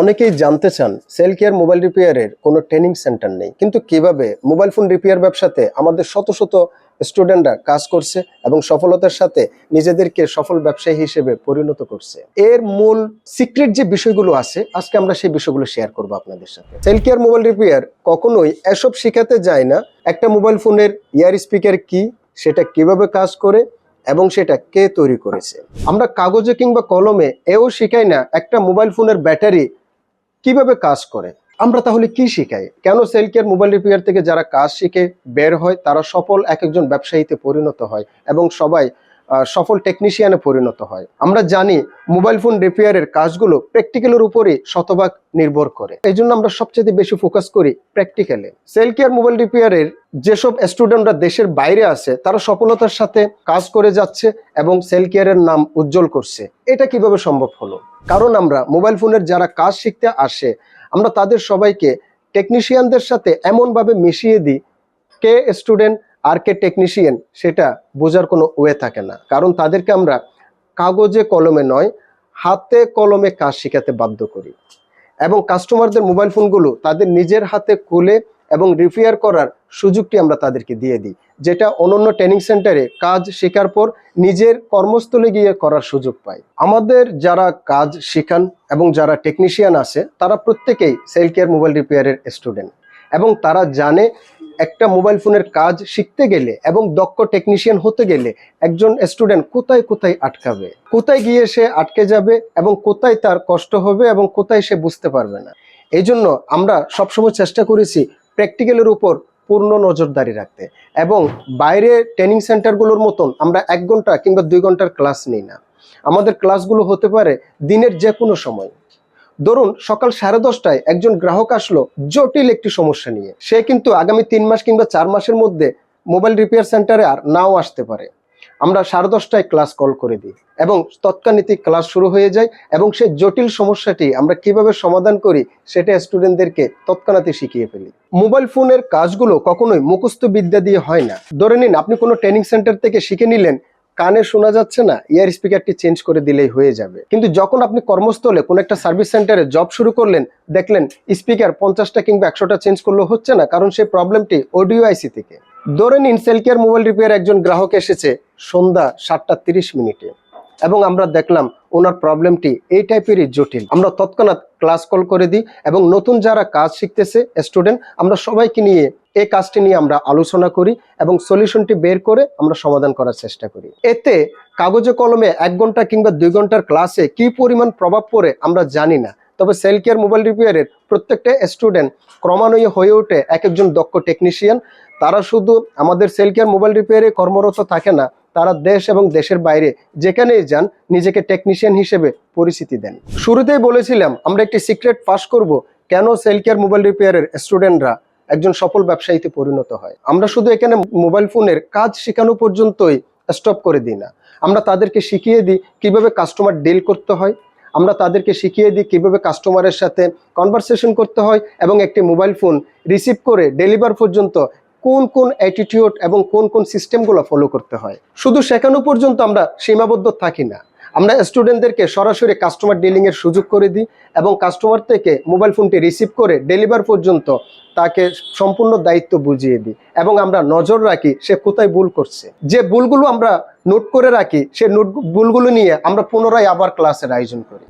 অনেকেই জানতে চান সেল কেয়ার মোবাইল রিপেয়ারের কোনো ট্রেনিং সেন্টার নেই। কিন্তু কীভাবে মোবাইল ফোন রিপেয়ার ব্যবসাতে আমাদের শত শত স্টুডেন্টরা কাজ করছে এবং সফলতার সাথে নিজেদেরকে সফল ব্যবসায়ী হিসেবে পরিণত করছে? এর মূল সিক্রেট যে বিষয়গুলো আছে, আজকে আমরা সেই বিষয়গুলো শেয়ার করব আপনাদের সাথে। সেল কেয়ার মোবাইল রিপেয়ার কখনোই এসব শেখাতে যায় না, একটা মোবাইল ফোনের ইয়ার স্পিকার কি, সেটা কীভাবে কাজ করে এবং সেটা কে তৈরি করেছে। আমরা কাগজে কিংবা কলমে এও শিখাই না, একটা মোবাইল ফোনের ব্যাটারি কীভাবে কাজ করে? আমরা তাহলে কি শিখাই? কেন সেল কেয়ার মোবাইল রিপেয়ার থেকে যারা কাজ শিখে বের হয়, তারা সফল এক একজন ব্যবসায়ীতে পরিণত হয় এবং সবাই সফল টেকনিশিয়ানে পরিণত হয়। আমরা জানি মোবাইল ফোন রিপেয়ারের কাজগুলো প্র্যাকটিক্যালের উপরই শতভাগ নির্ভর করে। এই জন্য আমরা সবচেয়ে বেশি ফোকাস করি প্র্যাকটিক্যালে সেল কেয়ার মোবাইল রিপেয়ারের যেসব স্টুডেন্টরা দেশের বাইরে আছে, তারা সফলতার সাথে কাজ করে যাচ্ছে এবং সেল কেয়ারের নাম উজ্জ্বল করছে। এটা কীভাবে সম্ভব হলো? কারণ আমরা মোবাইল ফোনের যারা কাজ শিখতে আসে, আমরা তাদের সবাইকে টেকনিশিয়ানদের সাথে এমনভাবে মিশিয়ে দিই, কে স্টুডেন্ট আর কে টেকনিশিয়ান সেটা বোঝার কোনো ওয়ে থাকে না। কারণ তাদেরকে আমরা কাগজে কলমে নয়, হাতে কলমে কাজ শেখাতে বাধ্য করি। এবং কাস্টমারদের মোবাইল ফোনগুলো তাদের নিজের হাতে খুলে এবং রিপেয়ার করার সুযোগটি আমরা তাদেরকে দিয়ে দিই। যেটা অনন্য ট্রেনিং সেন্টারে কাজ শেখার পর নিজের কর্মস্থলে গিয়ে করার সুযোগ পায় আমাদের যারা কাজ শেখান এবং যারা টেকনিশিয়ান আছে, তারা প্রত্যেকেই সেল কেয়ার মোবাইল রিপেয়ারের স্টুডেন্ট এবং তারা জানে একটা মোবাইল ফোনের কাজ শিখতে গেলে এবং দক্ষ টেকনিশিয়ান হতে গেলে একজন স্টুডেন্ট কোথায় কোথায় আটকাবে? কোথায় গিয়ে সে আটকে যাবে এবং কোথায় তার কষ্ট হবে এবং কোথায় সে বুঝতে পারবে না? এই জন্য আমরা সবসময় চেষ্টা করেছি প্র্যাকটিক্যালের উপর পূর্ণ নজরদারি রাখতে এবং বাইরে ট্রেনিং সেন্টারগুলোর মতন আমরা এক ঘণ্টা কিংবা দুই ঘণ্টার ক্লাস নিই না। আমাদের ক্লাসগুলো হতে পারে দিনের যে কোনো সময়। ধরুন সকাল সাড়ে দশটায় একজন গ্রাহক আসলো, জটিল একটি সমস্যা নিয়ে। সে কিন্তু আগামী তিন মাস কিংবা চার মাসের মধ্যে মোবাইল রিপেয়ার সেন্টারে আর নাও আসতে পারে। আমরা সাড়ে দশটায় ক্লাস কল করে দিই এবং তৎকালীনই ক্লাস শুরু হয়ে যায় এবং সেই জটিল সমস্যাটি আমরা কীভাবে সমাধান করি সেটা স্টুডেন্টদেরকে তৎক্ষণাৎই শিখিয়ে ফেলি। মোবাইল ফোনের কাজগুলো কখনোই মুখস্থ বিদ্যা দিয়ে হয় না। ধরে নিন, আপনি কোনো ট্রেনিং সেন্টার থেকে শিখে নিলেন কানে শোনা যাচ্ছে না ইয়ার স্পিকারটি চেঞ্জ করে দিলেই হয়ে যাবে। কিন্তু যখন আপনি কর্মস্থলে কোনো একটা সার্ভিস সেন্টারে জব শুরু করলেন, দেখলেন স্পিকার পঞ্চাশটা কিংবা একশোটা চেঞ্জ করলে হচ্ছে না, কারণ সেই প্রবলেমটি অডিও আইসি থেকে। ধরে নিন সেলকেয়ার মোবাইল রিপেয়ার একজন গ্রাহক এসেছে সন্ধ্যা সাতটা তিরিশ মিনিটে। এবং আমরা দেখলাম ওনার প্রবলেমটি এই টাইপেরই জটিল। আমরা তৎক্ষণাৎ ক্লাস কল করে দিই এবং নতুন যারা কাজ শিখতেছে স্টুডেন্ট আমরা সবাইকে নিয়ে এই কাজটি নিয়ে আমরা আলোচনা করি এবং সলিউশনটি বের করে আমরা সমাধান করার চেষ্টা করি। এতে কাগজে কলমে এক ঘণ্টা কিংবা দুই ঘণ্টার ক্লাসে কি পরিমাণ প্রভাব পড়ে আমরা জানি না। তবে সেল কেয়ার মোবাইল রিপেয়ারের প্রত্যেকটা স্টুডেন্ট ক্রমান্বয়ে হয়ে ওঠে এক একজন দক্ষ টেকনিশিয়ান তারা শুধু আমাদের সেল কেয়ার মোবাইল রিপেয়ারে কর্মরত থাকে না তারা দেশ এবং দেশের বাইরে যেখানেই যান, নিজেকে টেকনিশিয়ান হিসেবে পরিচিতি দেন। শুরুতেই বলেছিলাম, আমরা একটি সিক্রেট পাস করব, কেন সেল কেয়ার মোবাইল রিপেয়ারের স্টুডেন্টরা একজন সফল ব্যবসায়ীতে পরিণত হয়। আমরা শুধু এখানে মোবাইল ফোনের কাজ শেখানো পর্যন্তই স্টপ করে দিই না। আমরা তাদেরকে শিখিয়ে দিই কীভাবে কাস্টমার ডিল করতে হয়। আমরা তাদেরকে শিখিয়ে দিই কীভাবে কাস্টমারের সাথে কনভারসেশন করতে হয় এবং একটি মোবাইল ফোন রিসিভ করে ডেলিভার পর্যন্ত কোন কোন অ্যাটিটিউড এবং কোন কোন সিস্টেমগুলো ফলো করতে হয়। শুধু শেখানো পর্যন্ত আমরা সীমাবদ্ধ থাকি না। আমরা স্টুডেন্টদেরকে সরাসরি কাস্টমার ডিলিং এর সুযোগ করে দিই এবং কাস্টমার থেকে মোবাইল ফোনটি রিসিভ করে ডেলিভার পর্যন্ত তাকে সম্পূর্ণ দায়িত্ব বুঝিয়ে দিই এবং আমরা নজর রাখি সে কোথায় ভুল করছে। যে ভুলগুলো আমরা নোট করে রাখি, সে নোট ভুলগুলো নিয়ে আমরা পুনরায় আবার ক্লাসের আয়োজন করি।